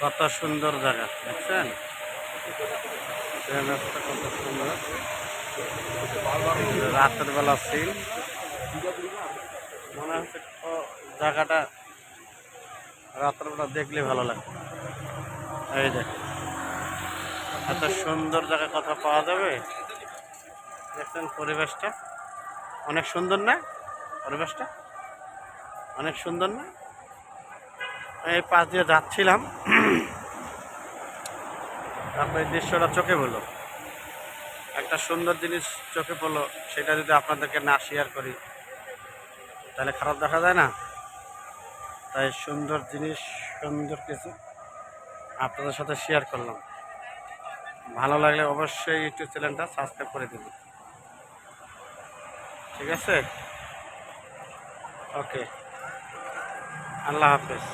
কত সুন্দর জায়গা, দেখছেন? কত সুন্দর। রাতের বেলা সিন মনে হচ্ছে জায়গাটা রাতের বেলা দেখলে ভালো লাগে এই দেখ এত সুন্দর জায়গা কথা পাওয়া যাবে। দেখছেন পরিবেশটা? অনেক সুন্দর না? পরিবেশটা? অনেক সুন্দর না? এই পাশ দিয়ে যাচ্ছিলাম। তারপরে দৃশ্যটা চোখে বলো একটা সুন্দর জিনিস চোখে পড়ল, সেটা যদি আপনাদেরকে না শেয়ার করি, তাহলে খারাপ দেখা যায় না? তাই সুন্দর জিনিস, সুন্দর কিছু আপনাদের সাথে শেয়ার করলাম। ভালো লাগলে অবশ্যই ইউটিউব চ্যানেলটা সাবস্ক্রাইব করে দেবেন। ঠিক আছে? ওকে। আল্লাহ হাফেজ।